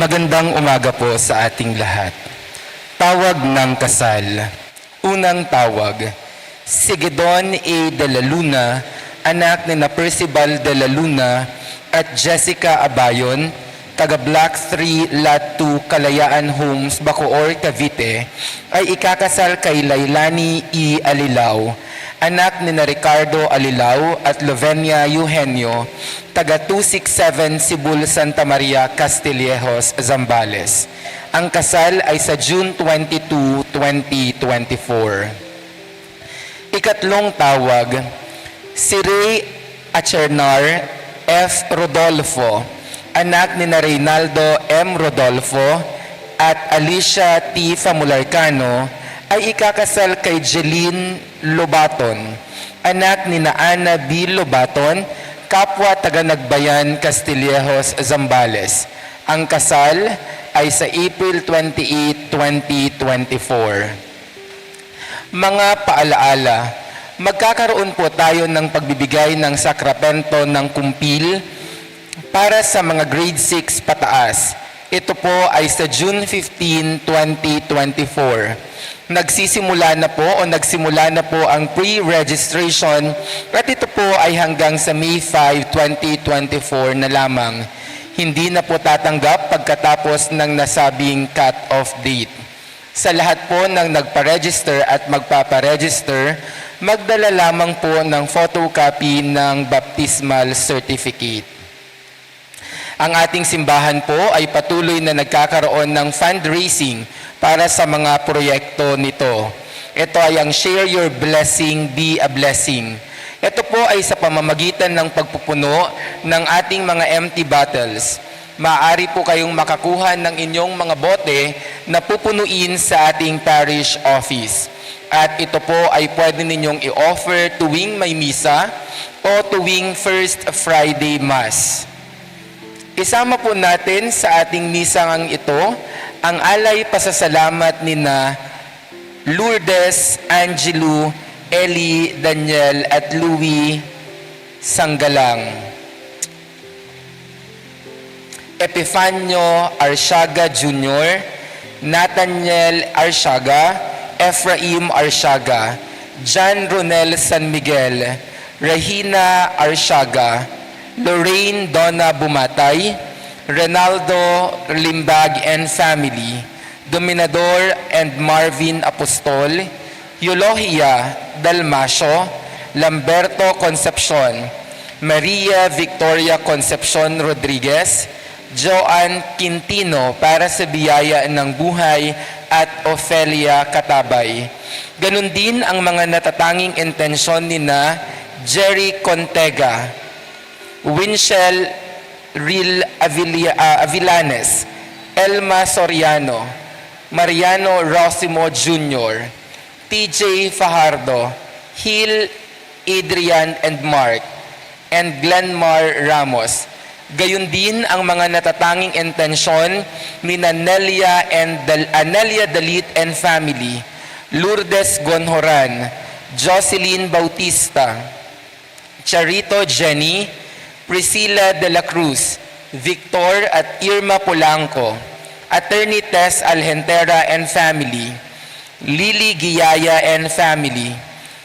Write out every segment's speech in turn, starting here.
Magandang umaga po sa ating lahat. Tawag ng kasal. Unang tawag. Sigedon A. de la Luna, anak ni na Percival de la Luna at Jessica Abayon, taga Block 3, Lot 2, Kalayaan Homes, Bacoor, Cavite, ay ikakasal kay Lailani E. Alilao, anak ni na Ricardo Alilao at Lovenia Eugenio, taga 267 Sibul, Santa Maria, Castillejos, Zambales. Ang kasal ay sa June 22, 2024. Ikatlong tawag, si Ray Achernar F. Rodolfo, anak ni na Reynaldo M. Rodolfo at Alicia T. Famularcano, ay ikakasal kay Jeline Lobaton, anak ni na Ana B. Lobaton, kapwa taga Nagbayan, Castillejos, Zambales. Ang kasal ay sa April 28, 2024. Mga paalaala, magkakaroon po tayo ng pagbibigay ng sakramento ng kumpil para sa mga grade 6 pataas. Ito po ay sa June 15, 2024. Nagsisimula na po o nagsimula na po ang pre-registration at ito po ay hanggang sa May 5, 2024 na lamang. Hindi na po tatanggap pagkatapos ng nasabing cut-off date. Sa lahat po ng nagpa-register at magpapa-register, magdala lamang po ng photocopy ng baptismal certificate. Ang ating simbahan po ay patuloy na nagkakaroon ng fundraising para sa mga proyekto nito. Ito ay ang Share Your Blessing, Be a Blessing. Ito po ay sa pamamagitan ng pagpupuno ng ating mga empty bottles maaari po kayong makakuha ng inyong mga bote na pupunuin sa ating parish office. At ito po ay pwede ninyong i-offer tuwing may misa o tuwing First Friday Mass. Isama po natin sa ating misang ito ang alay pasasalamat ni na Lourdes, Angelo, Eli, Daniel at Louis Sanggalang. Epifanio Arshaga Jr., Nathaniel Arshaga, Ephraim Arshaga, John Ronel San Miguel, Regina Arshaga, Lorraine Donna Bumatay, Renaldo Limbag and family, Dominador and Marvin Apostol, Eulohia Dalmasio, Lamberto Concepcion, Maria Victoria Concepcion Rodriguez, Joan Quintino para sa biyaya ng buhay at Ofelia Katabay. Ganon din ang mga natatanging intensyon ni na Jerry Contega, Winchell Real Avilia, ah, Avilanes, Elma Soriano, Mariano Rosimo Jr., TJ Fajardo, Hill Adrian and Mark, and Glenmar Ramos. Gayun din ang mga natatanging intensyon ni Nelia and Dal- Anelia Dalit and family, Lourdes Gonhoran, Jocelyn Bautista, Charito Jenny, Priscilla de la Cruz, Victor at Irma Polanco, Attorney Tess Algentera and family, Lily Giyaya and family,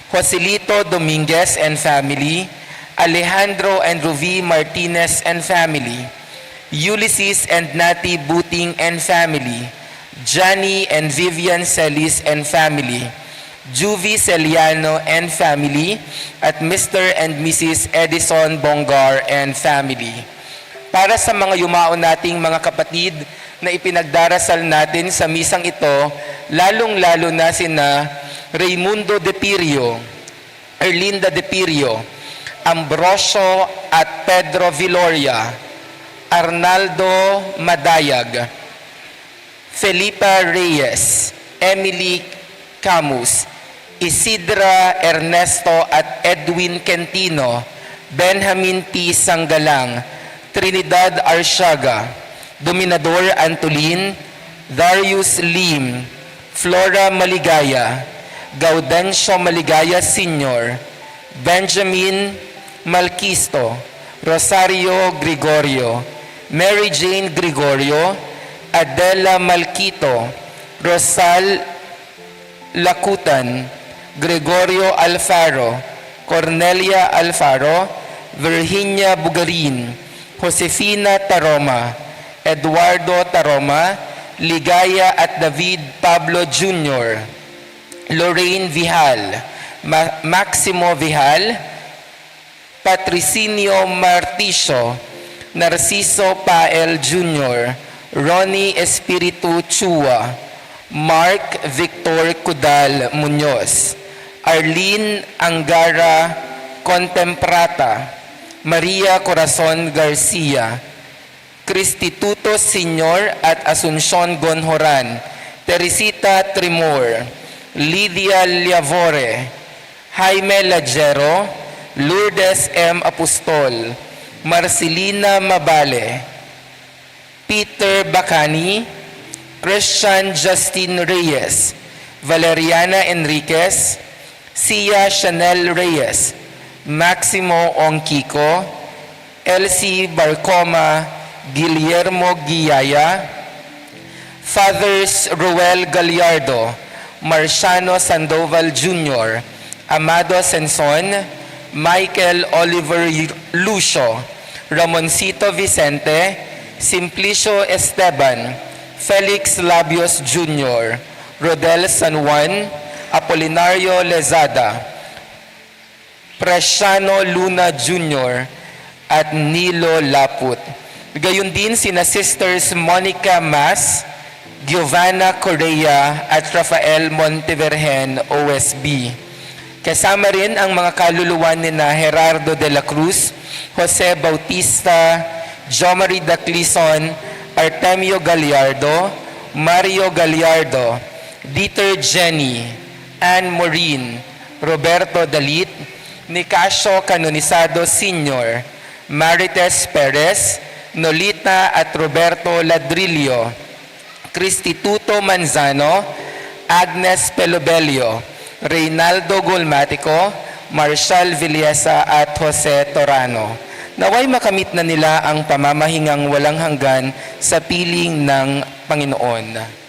Joselito Dominguez and family, Alejandro and Ruvi Martinez and family, Ulysses and Nati Buting and family, Johnny and Vivian Celis and family, Juvie Celiano and family, at Mr. and Mrs. Edison Bongar and family. Para sa mga yumao nating mga kapatid na ipinagdarasal natin sa misang ito, lalong-lalo na sina Raimundo De Pirio, Erlinda De Pirio, Ambrosio at Pedro Viloria, Arnaldo Madayag, Felipa Reyes, Emily Camus, Isidra Ernesto at Edwin Quentino, Benjamin T. Sanggalang, Trinidad Arshaga, Dominador Antolin, Darius Lim, Flora Maligaya, Gaudencio Maligaya Sr., Benjamin Malquisto, Rosario Gregorio, Mary Jane Gregorio, Adela Malquito, Rosal Lakutan, Gregorio Alfaro, Cornelia Alfaro, Virginia Bugarin, Josefina Taroma, Eduardo Taroma, Ligaya at David Pablo Jr., Lorraine Vihal, Ma- Maximo Vihal, Patricinio Marticio, Narciso Pael Jr., Ronnie Espiritu Chua, Mark Victor Cudal Muñoz, Arlene Angara Contemprata, Maria Corazon Garcia, Cristituto Senior at Asuncion Gonhoran, Teresita Trimor, Lydia Liavore, Jaime Lagero, Lourdes M. Apostol, Marcelina Mabale, Peter Bacani, Christian Justin Reyes, Valeriana Enriquez, Sia Chanel Reyes, Maximo Ongkiko, Elsie Barcoma, Guillermo Guiaya, Fathers Ruel Gallardo, Marciano Sandoval Jr., Amado Senson, Michael Oliver Lucio, Ramoncito Vicente, Simplicio Esteban, Felix Labios Jr., Rodel San Juan, Apolinario Lezada, Presiano Luna Jr. at Nilo Laput. Gayon din sina Sisters Monica Mas, Giovanna Correa at Rafael Montevergen OSB. Kasama rin ang mga kaluluwan ni na Gerardo de la Cruz, Jose Bautista, Jomari Daclison, Artemio Gallardo, Mario Gallardo, Dieter Jenny, Anne Morin, Roberto Dalit, Nicasio Canonisado Sr., Marites Perez, Nolita at Roberto Ladrillo, Cristituto Manzano, Agnes Pelobelio, Reynaldo Gulmatico, Marshal Villesa at Jose Torano. Naway makamit na nila ang pamamahingang walang hanggan sa piling ng Panginoon.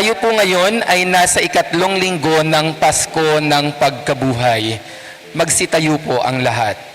Tayo po ngayon ay nasa ikatlong linggo ng Pasko ng Pagkabuhay. Magsitayo po ang lahat.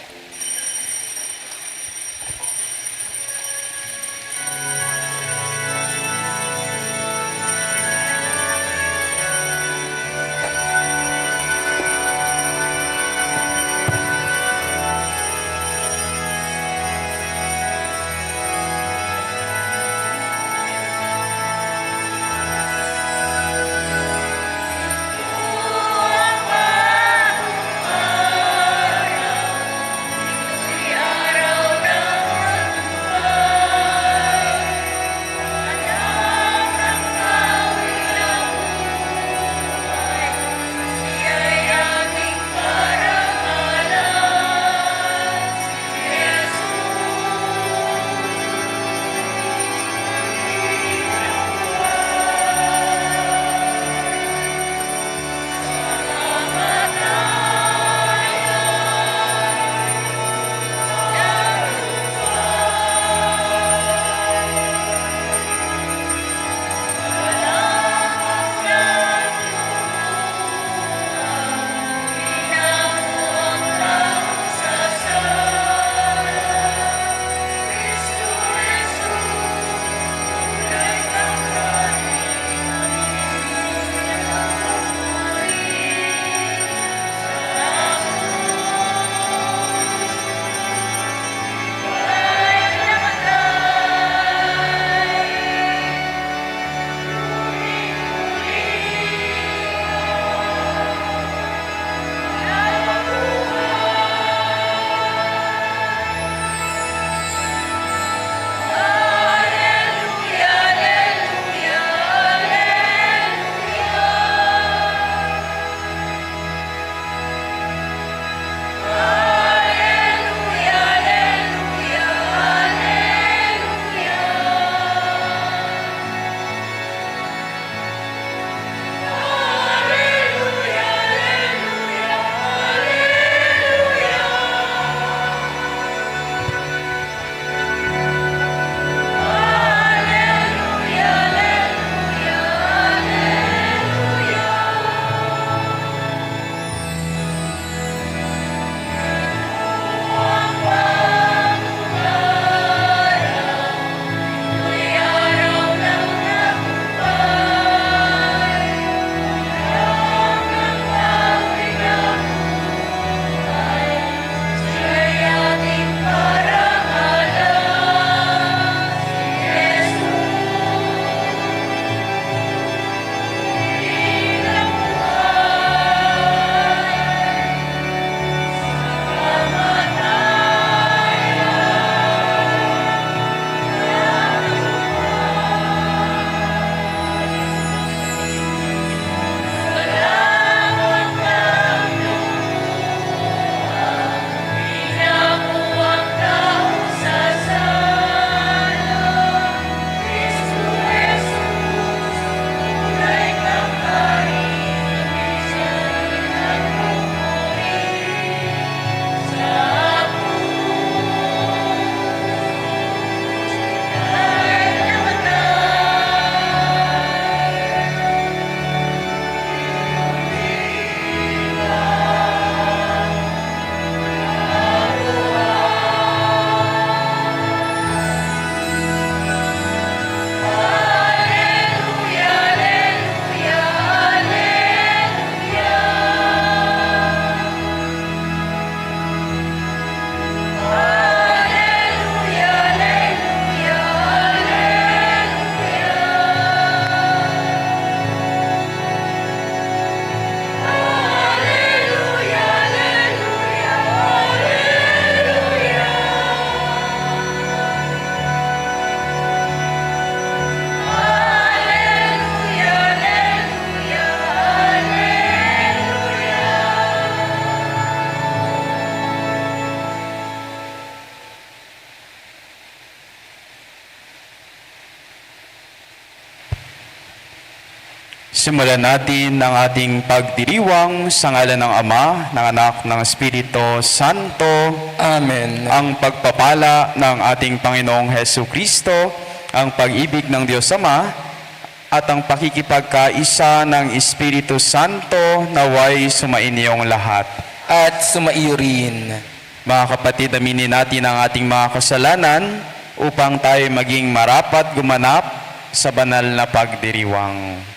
Simulan natin ang ating pagdiriwang sa ngalan ng Ama, ng Anak, ng Espiritu Santo, Amen. ang pagpapala ng ating Panginoong Heso Kristo, ang pag-ibig ng Diyos Ama, at ang pakikipagkaisa ng Espiritu Santo naway sumainyong lahat. At sumaiyo rin. Mga kapatid, aminin natin ang ating mga kasalanan upang tayo maging marapat gumanap sa banal na pagdiriwang.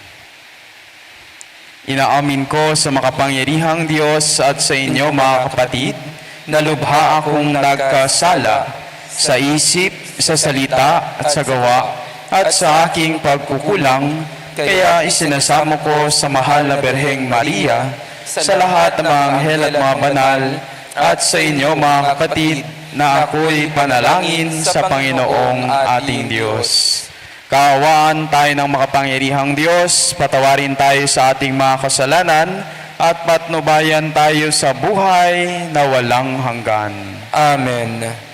Inaamin ko sa makapangyarihang Diyos at sa inyo mga kapatid na lubha akong nagkasala sa isip, sa salita at sa gawa at sa aking pagkukulang kaya isinasamo ko sa mahal na Berheng Maria sa lahat ng mga anghel at mga banal at sa inyo mga kapatid na ako'y panalangin sa Panginoong ating Diyos. Kaawaan tayo ng makapangyarihang Diyos, patawarin tayo sa ating mga kasalanan, at patnubayan tayo sa buhay na walang hanggan. Amen.